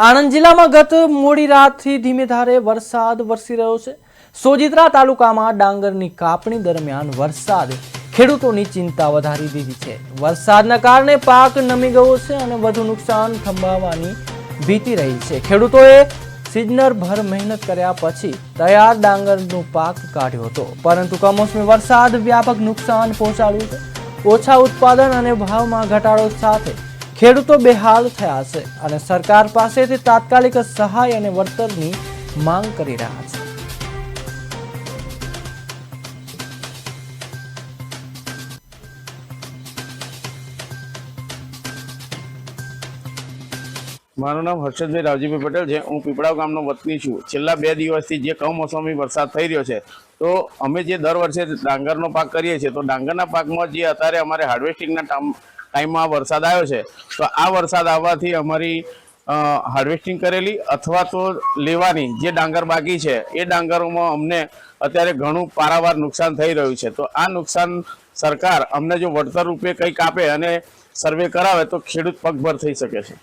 આણંદ જિલ્લામાં ગત મોડી રાતથી ધીમે ધારે વરસાદ વરસી રહ્યો છે. સોજિત્રા તાલુકામાં ડાંગરની કાપણી દરમિયાન વરસાદ, ખેડૂતોની ચિંતા વધારી દીધી છે. વરસાદના કારણે પાક નમી ગયો છે અને વધુ નુકસાન થંભાવવાની ભીતિ રહી છે. ખેડૂતોએ સિઝનરભર મહેનત કર્યા પછી તૈયાર ડાંગરનો પાક કાઢ્યો હતો. પરંતુ કમોસમી વરસાદ વ્યાપક નુકસાન પહોંચાડ્યું છે. ઓછા ઉત્પાદન અને ભાવમાં ઘટાડો સાથે ખેડૂતો બેહાલ થયા છે અને સરકાર પાસેથી તાત્કાલિક સહાય અને વળતરની માંગ કરી રહ્યા છે. મારું નામ હર્ષદભાઈ રાવજીભાઈ પટેલ છે. હું પીપળાવ ગામનો વતની છું. છેલ્લા બે દિવસથી જે કમોસમી વરસાદ થઈ રહ્યો છે, તો અમે જે દર વર્ષે ડાંગરનો પાક કરીએ છીએ, તો ડાંગરના પાકમાં જે અત્યારે અમારે હાર્વેસ્ટિંગના ટાઈમમાં વરસાદ આવ્યો છે, તો આ વરસાદ આવવાથી અમારી હાર્વેસ્ટિંગ કરેલી અથવા તો લેવાની જે ડાંગર બાકી છે, એ ડાંગરોમાં અમને અત્યારે ઘણું પારાવાર નુકસાન થઈ રહ્યું છે. તો આ નુકસાન સરકાર અમને જો વળતર રૂપે કંઈક આપે અને સર્વે કરાવે તો ખેડૂત પગભર થઈ શકે છે.